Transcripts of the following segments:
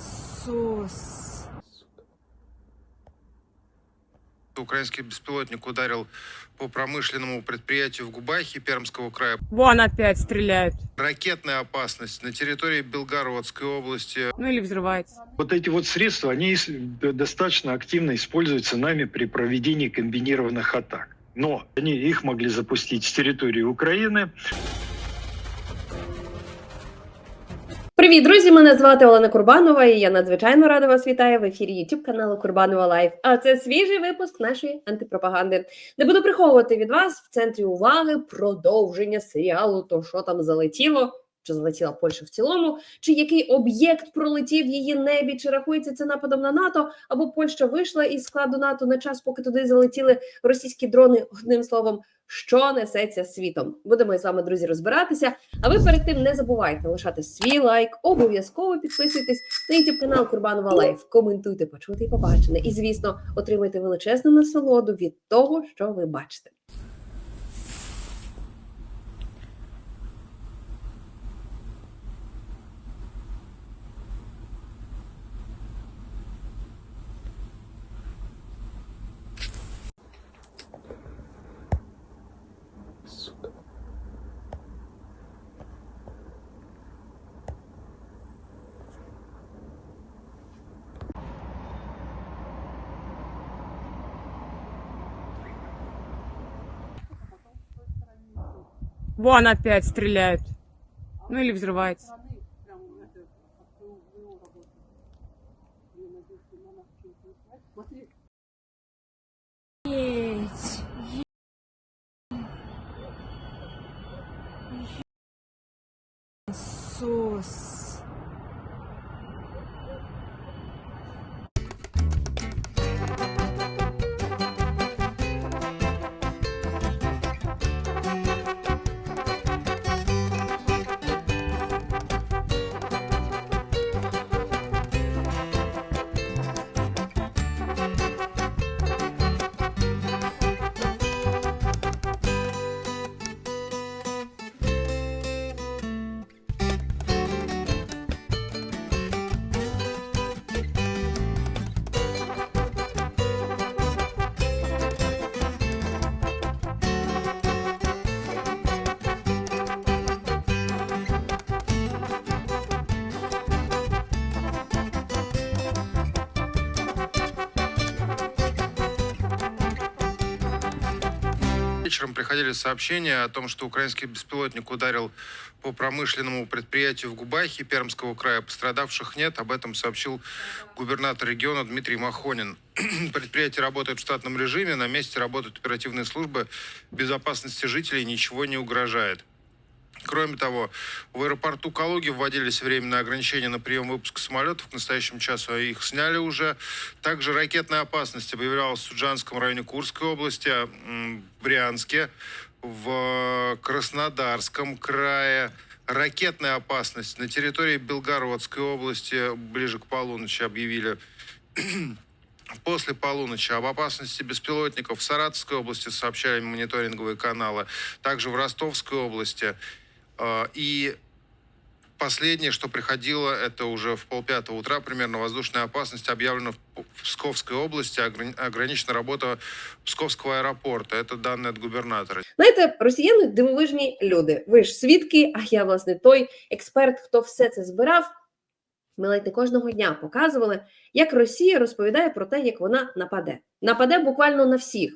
Насос. Украинский беспилотник ударил по промышленному предприятию в Губахе Пермского края. Вон опять стреляют. Ракетная опасность на территории Белгородской области. Ну или взрывается. Вот эти вот средства, они достаточно активно используются нами при проведении комбинированных атак. Но они их могли запустить с территории Украины, Привіт, друзі! Мене звати Олена Курбанова, і я надзвичайно рада вас вітаю в ефірі YouTube каналу Курбанова Лайф. А це свіжий випуск нашої антипропаганди. Не буду приховувати від вас в центрі уваги продовження серіалу То що там залетіло. Чи залетіла Польща в цілому, чи який об'єкт пролетів її небі, чи рахується це нападом на НАТО, або Польща вийшла із складу НАТО на час, поки туди залетіли російські дрони. Одним словом, що несеться світом. Будемо з вами, друзі, розбиратися. А ви перед тим не забувайте лишати свій лайк, обов'язково підписуйтесь на YouTube канал Курбанова Лайф, коментуйте, почути і побачене. І, звісно, отримайте величезну насолоду від того, що ви бачите. Вон опять стреляют. Ну или взрывается. Вечером приходили сообщения о том, что украинский беспилотник ударил по промышленному предприятию в Губахе Пермского края. Пострадавших нет. Об этом сообщил губернатор региона Дмитрий Махонин. Предприятие работает в штатном режиме. На месте работают оперативные службы. Безопасности жителей ничего не угрожает. Кроме того, в аэропорту Калуги вводились временные ограничения на прием и выпуск самолетов. К настоящему часу их сняли уже. Также ракетная опасность объявлялась в Суджанском районе Курской области, в Брянске, в Краснодарском крае. Ракетная опасность на территории Белгородской области ближе к полуночи объявили. После полуночи об опасности беспилотников в Саратовской области сообщали мониторинговые каналы, также в Ростовской области. Э, И последнее, что приходило, это уже в полпятого утра примерно, воздушная опасность объявлена в П- в Псковской области, ограни- ограничена работа Псковского аэропорта. Это данные от губернатора. Знаєте, росіяни дивовижні люди. Ви ж свідки, а я, власне, той експерт, хто все це збирав. Ми ледь не кожного дня показували, як Росія розповідає про те, як вона нападе. Нападе буквально на всіх.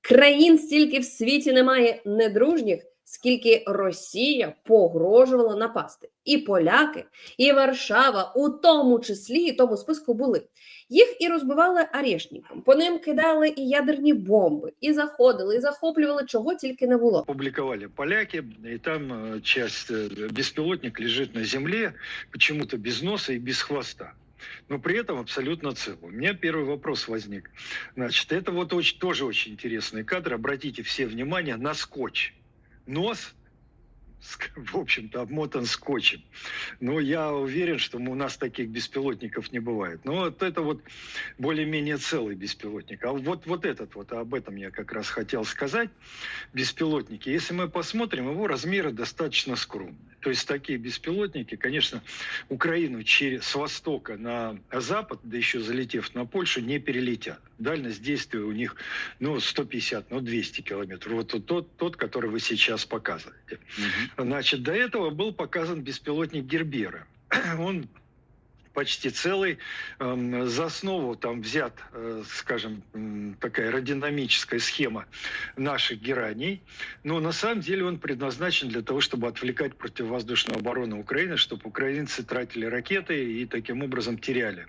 Країн стільки в світі немає недружніх, скільки Росія погрожувала напасти. І поляки, і Варшава у тому числі і тому списку були. Їх і розбивали арешником, по ним кидали і ядерні бомби, і заходили, і захоплювали чого тільки не було. публиковали поляки, и там э, часть э, беспилотник лежит на земле, почему-то без носа и без хвоста. Но при этом абсолютно цел. У меня первый вопрос возник. Значит, это вот очень, тоже очень интересный кадр. Обратите все внимание на скотч. Нос в общем-то, обмотан скотчем. Но я уверен, что у нас таких беспилотников не бывает. Но вот это вот более-менее целый беспилотник. А вот, вот этот вот, об этом я как раз хотел сказать, беспилотники. Если мы посмотрим, его размеры достаточно скромные. То есть такие беспилотники, конечно, Украину через, с востока на запад, да еще залетев на Польшу, не перелетят. Дальность действия у них, ну, 150, ну, 200 километров. Вот тот- тот, тот, который вы сейчас показываете. Значит, до этого был показан беспилотник Гербера. Он почти целый. Эм, За основу там взят, э, скажем, такая аэродинамическая схема наших гераний. Но на самом деле он предназначен для того, чтобы отвлекать противовоздушную оборону Украины, чтобы украинцы тратили ракеты и таким образом теряли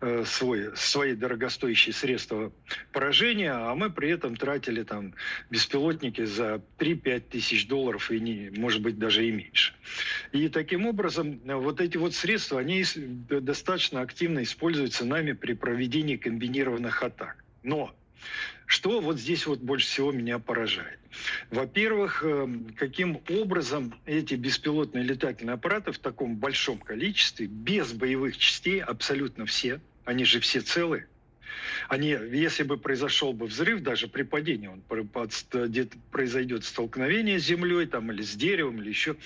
э, свой, свои дорогостоящие средства поражения, а мы при этом тратили там беспилотники за 3-5 тысяч долларов и, не, может быть, даже и меньше. И таким образом э, вот эти вот средства, они д- достаточно активно используются нами при проведении комбинированных атак. Но что вот здесь вот больше всего меня поражает? Во-первых, эм, каким образом эти беспилотные летательные аппараты в таком большом количестве, без боевых частей, абсолютно все, они же все целые, они, если бы произошел бы взрыв, даже при падении, он произойдет столкновение с землей там, или с деревом, или еще,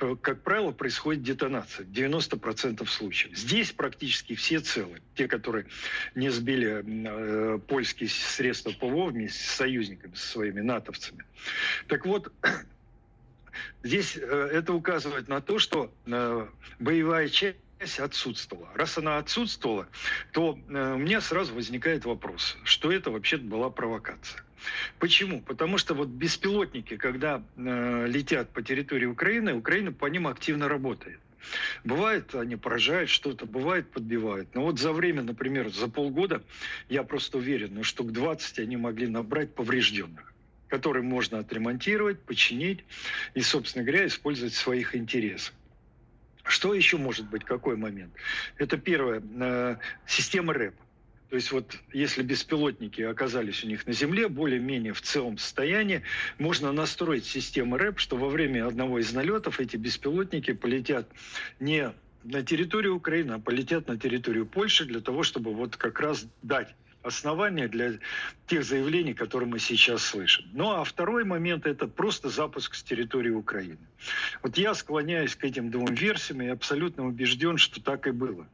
э, как правило, происходит детонация в 90% случаев. Здесь практически все целы. Те, которые не сбили э, польские средства ПВО вместе с союзниками, со своими натовцами. Так вот, здесь э, это указывает на то, что э, боевая часть отсутствовала. Раз она отсутствовала, то э, у меня сразу возникает вопрос, что это вообще была провокация. Почему? Потому что вот беспилотники, когда э, летят по территории Украины, Украина по ним активно работает. Бывает, они поражают что-то, бывает, подбивают. Но вот за время, например, за полгода, я просто уверен, ну, штук 20 они могли набрать поврежденных, которые можно отремонтировать, починить и, собственно говоря, использовать в своих интересах. Что еще может быть, какой момент? Это первое, э, система РЭП. То есть вот если беспилотники оказались у них на Земле, более-менее в целом состоянии, можно настроить систему РЭП, что во время одного из налетов эти беспилотники полетят не на территорию Украины, а полетят на территорию Польши для того, чтобы вот как раз дать основания для тех заявлений, которые мы сейчас слышим. Ну а второй момент это просто запуск с территории Украины. Вот я склоняюсь к этим двум версиям и абсолютно убежден, что так и было.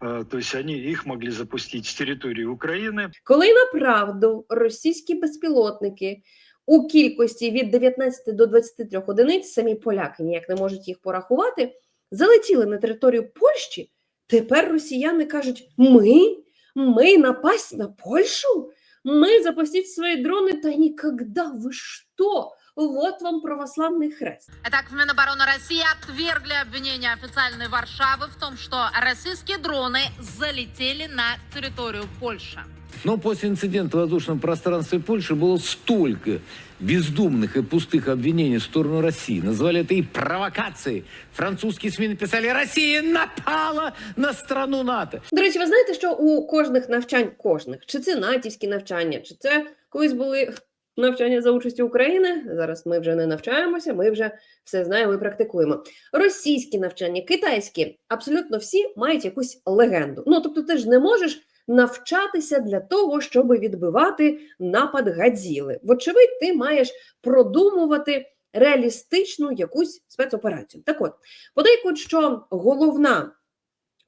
Э, То есть они их могли запустить с территории Украины, Коли направду російські безпілотники у кількості від 19 до 23 одиниць, самі поляки ніяк не можуть їх порахувати, залетіли на територію Польщі, тепер росіяни кажуть: ми, ми напасть на Польшу? Мы запустить свои дроны, да никогда, вы что? Вот вам православный хрест. Итак, в Минобороны России отвергли обвинения официальной Варшавы в том, что российские дроны залетели на территорию Польши. Но после инцидента в воздушном пространстве Польши было столько бездумных и пустых обвинений в сторону России. Назвали это и провокацией. Французские СМИ написали «Россия напала на страну НАТО». До речі, ви знаєте, що у кожних навчань, кожних, чи це натівські навчання, чи це колись були навчання за участі України. Зараз ми вже не навчаємося, ми вже все знаємо і практикуємо. Російські навчання, китайські, абсолютно всі мають якусь легенду. Ну тобто, ти ж не можеш навчатися для того, щоб відбивати напад гадзіли. Вочевидь, ти маєш продумувати реалістичну якусь спецоперацію. Так от, подейкують, що головна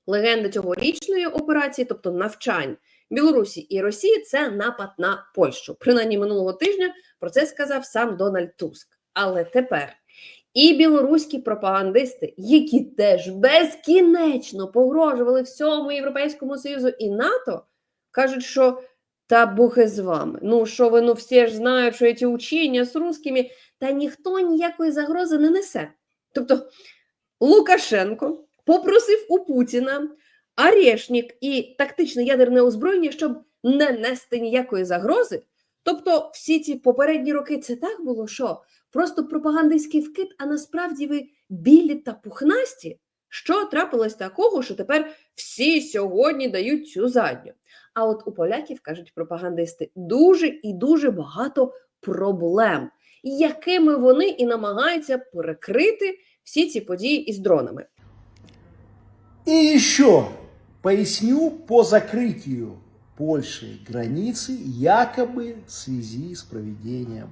легенда цьогорічної операції, тобто навчань Білорусі і Росії, це напад на Польщу. Принаймні минулого тижня про це сказав сам Дональд Туск. Але тепер і білоруські пропагандисти, які теж безкінечно погрожували всьому Європейському Союзу і НАТО, кажуть, що та Бог із вами. Ну що ви ну всі ж знають, що ці учення з русскими, та ніхто ніякої загрози не несе. Тобто Лукашенко попросив у Путіна арешник і тактичне ядерне озброєння, щоб не нести ніякої загрози. Тобто, всі ці попередні роки це так було, що просто пропагандистський вкид, а насправді ви білі та пухнасті. Що трапилось такого, що тепер всі сьогодні дають цю задню? А от у поляків кажуть пропагандисти дуже і дуже багато проблем. якими вони і намагаються перекрити всі ці події із дронами. И еще поясню по закрытию Польши границы якобы в связи с проведением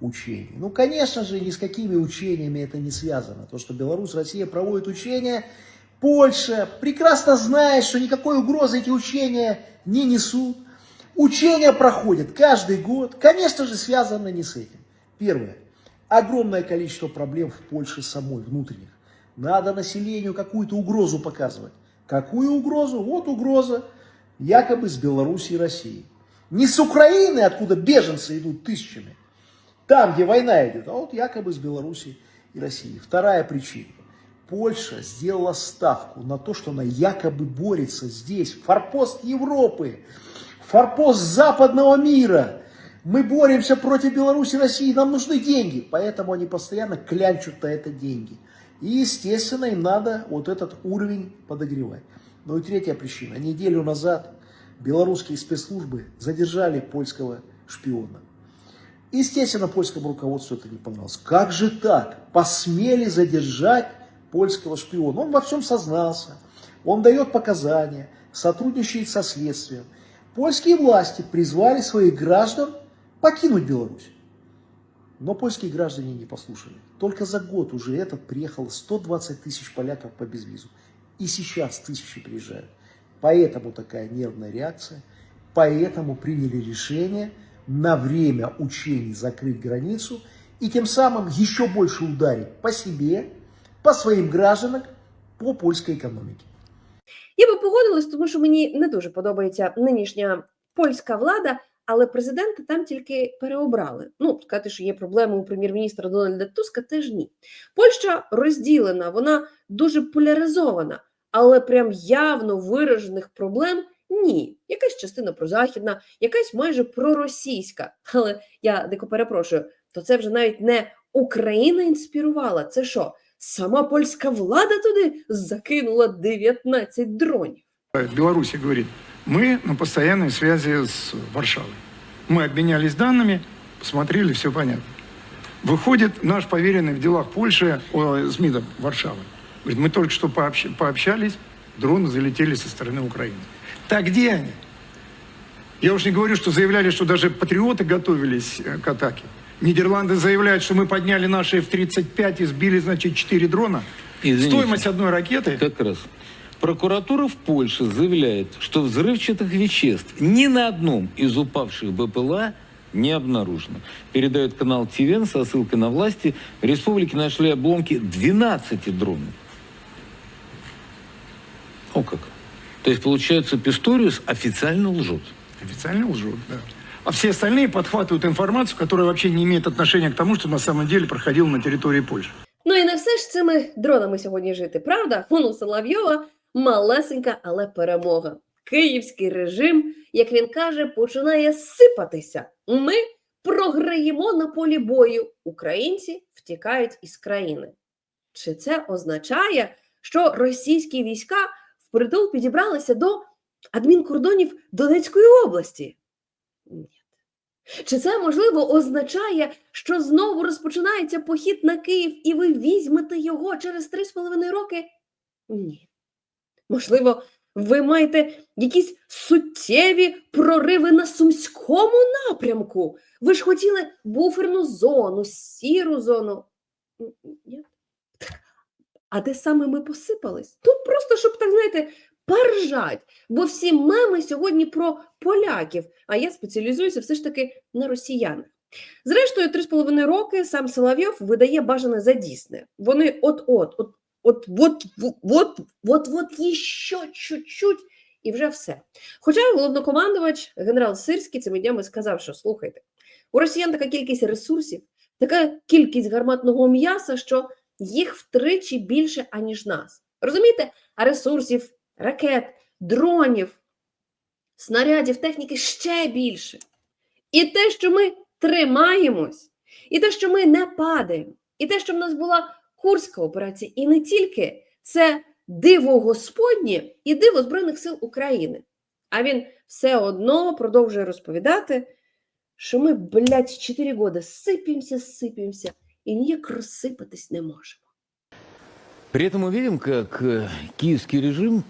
учений. Ну, конечно же, ни с какими учениями это не связано. То, что Беларусь, Россия проводит учения, Польша прекрасно знает, что никакой угрозы эти учения не несут. Учения проходят каждый год, конечно же, связано не с этим. Первое. Огромное количество проблем в Польше самой, внутренних. Надо населению какую-то угрозу показывать. Какую угрозу? Вот угроза якобы с Белоруссии и России. Не с Украины, откуда беженцы идут тысячами, там, где война идет, а вот якобы с Белоруссии и России. Вторая причина. Польша сделала ставку на то, что она якобы борется здесь, форпост Европы, форпост западного мира. Мы боремся против Беларуси и России, нам нужны деньги. Поэтому они постоянно клянчут на это деньги. И, естественно, им надо вот этот уровень подогревать. Ну и третья причина. Неделю назад белорусские спецслужбы задержали польского шпиона. Естественно, польскому руководству это не понравилось. Как же так? Посмели задержать польского шпиона. Он во всем сознался. Он дает показания, сотрудничает со следствием. Польские власти призвали своих граждан покинуть Беларусь. Но польские граждане не послушали. Только за год уже этот приехало 120 тысяч поляков по безвизу. И сейчас тысячи приезжают. Поэтому такая нервная реакция. Поэтому приняли решение на время учений закрыть границу и тем самым еще больше ударить по себе, по своим гражданам, по польской экономике. Я би погодилась, тому що мені не дуже подобається нинішня польська влада, Але президента там тільки переобрали. Ну, сказати, що є проблеми у прем'єр-міністра Дональда Туска, теж ні. Польща розділена, вона дуже поляризована, але прям явно виражених проблем ні. Якась частина прозахідна, якась майже проросійська. Але я дико перепрошую, то це вже навіть не Україна інспірувала. Це що? Сама польська влада туди закинула 19 дронів. Беларусь говорит, мы на постоянной связи с Варшавой. Мы обменялись данными, посмотрели, все понятно. Выходит наш поверенный в делах Польши, о, с МИДом Варшавы. Говорит, мы только что пообщ- пообщались, дроны залетели со стороны Украины. Так где они? Я уж не говорю, что заявляли, что даже патриоты готовились э, к атаке. Нидерланды заявляют, что мы подняли наши F-35 и сбили, значит, 4 дрона. Извините. Стоимость одной ракеты Как раз. Прокуратура в Польше заявляет, что взрывчатых веществ ни на одном из упавших БПЛА не обнаружено. Передает канал ТВН со ссылкой на власти. В республике нашли обломки 12 дронов. О как. То есть, получается, Писториус официально лжет. Официально лжет, да. А все остальные подхватывают информацию, которая вообще не имеет отношения к тому, что на самом деле проходило на территории Польши. Ну і не все ж цими дронами сьогодні жити, правда? Вон у Соловйова малесенька, але перемога. Київський режим, як він каже, починає сипатися. Ми програємо на полі бою. Українці втікають із країни. Чи це означає, що російські війська впритул підібралися до адмінкордонів Донецької області? Ні. Чи це можливо означає, що знову розпочинається похід на Київ і ви візьмете його через 3,5 роки? Ні. Можливо, ви маєте якісь суттєві прориви на сумському напрямку. Ви ж хотіли буферну зону, сіру зону. А де саме ми посипались? Тут просто, щоб так знаєте, поржать. Бо всі меми сьогодні про поляків, а я спеціалізуюся все ж таки на росіянах. Зрештою, три з половиною роки сам Соловйов видає бажане за дійсне. Вони от-от, от, от, от, от, от, от, ще чуть-чуть, і вже все. Хоча головнокомандувач генерал Сирський цими днями сказав, що слухайте, у росіян така кількість ресурсів, така кількість гарматного м'яса, що їх втричі більше, аніж нас. Розумієте? А ресурсів, ракет, дронів, снарядів, техніки ще більше. І те, що ми тримаємось, і те, що ми не падаємо, і те, що в нас була Курська операція, і не тільки це диво Господнє і диво Збройних сил України. А він все одно продовжує розповідати, що ми, блядь, 4 года сипімося, сипімося і ніяк розсипатись не можемо. При этом мы видим, как э, киевский режим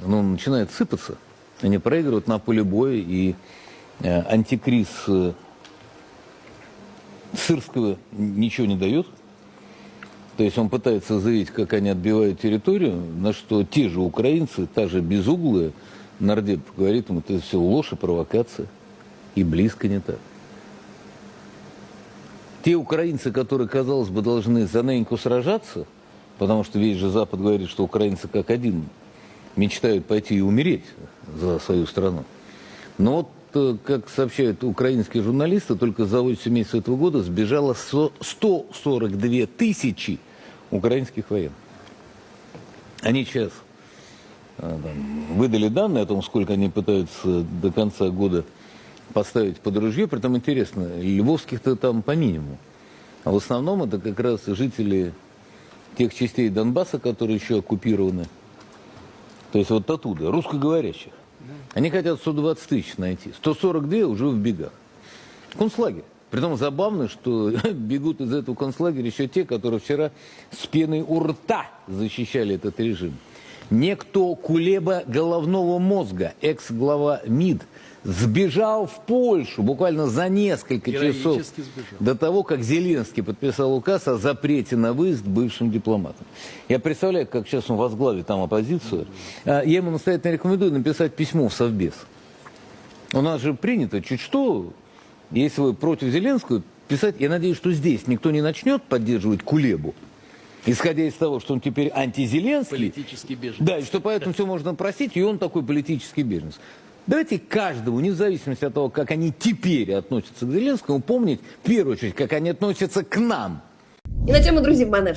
ну, он начинает сыпаться. Они проигрывают на поле боя, и э, антикриз э, Сырского ничего не дает. То есть он пытается заявить, как они отбивают территорию, на что те же украинцы, та же безуглая, нардеп говорит ему, это все ложь и провокация. И близко не так. Те украинцы, которые, казалось бы, должны за Неньку сражаться, потому что весь же Запад говорит, что украинцы как один мечтают пойти и умереть за свою страну. Но вот, как сообщают украинские журналисты, только за 8 месяцев этого года сбежало со- 142 тысячи украинских военных. Они сейчас э, выдали данные о том, сколько они пытаются до конца года поставить под ружье. Притом интересно, львовских-то там по минимуму. А в основном это как раз жители тех частей Донбасса, которые еще оккупированы. То есть вот оттуда, русскоговорящих. Они хотят 120 тысяч найти. 142 уже в бегах. Концлагерь. Притом забавно, что бегут из этого концлагеря еще те, которые вчера с пеной у рта защищали этот режим. Некто Кулеба головного мозга, экс-глава МИД, сбежал в Польшу буквально за несколько часов до того, как Зеленский подписал указ о запрете на выезд бывшим дипломатам. Я представляю, как сейчас он возглавит там оппозицию. А, Я ему настоятельно рекомендую написать письмо в Совбез. У нас же принято чуть что, если вы против Зеленского, писать. Я надеюсь, что здесь никто не начнет поддерживать Кулебу. Исходя из того, что он теперь антизеленский. Политический беженец. Да, и что поэтому все можно простить, и он такой политический беженец. Давайте каждому, вне зависимости от того, как они теперь относятся к Зеленскому, помнить в первую очередь, как они относятся к нам. І на цьому, друзі, в мене.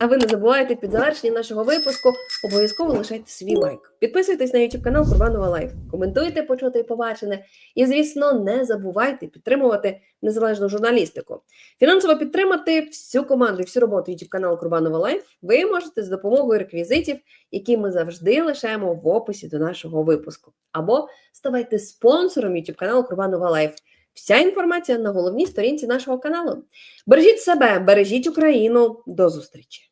А ви не забувайте під завершення нашого випуску обов'язково лишайте свій лайк. Підписуйтесь на YouTube канал Курбанова Лайф, коментуйте, почути і побачене. І, звісно, не забувайте підтримувати незалежну журналістику. Фінансово підтримати всю команду і всю роботу YouTube каналу Курбанова Лайф ви можете з допомогою реквізитів, які ми завжди лишаємо в описі до нашого випуску. Або ставайте спонсором YouTube каналу Курбанова Лайф. Вся інформація на головній сторінці нашого каналу. Бережіть себе, бережіть Україну. До зустрічі!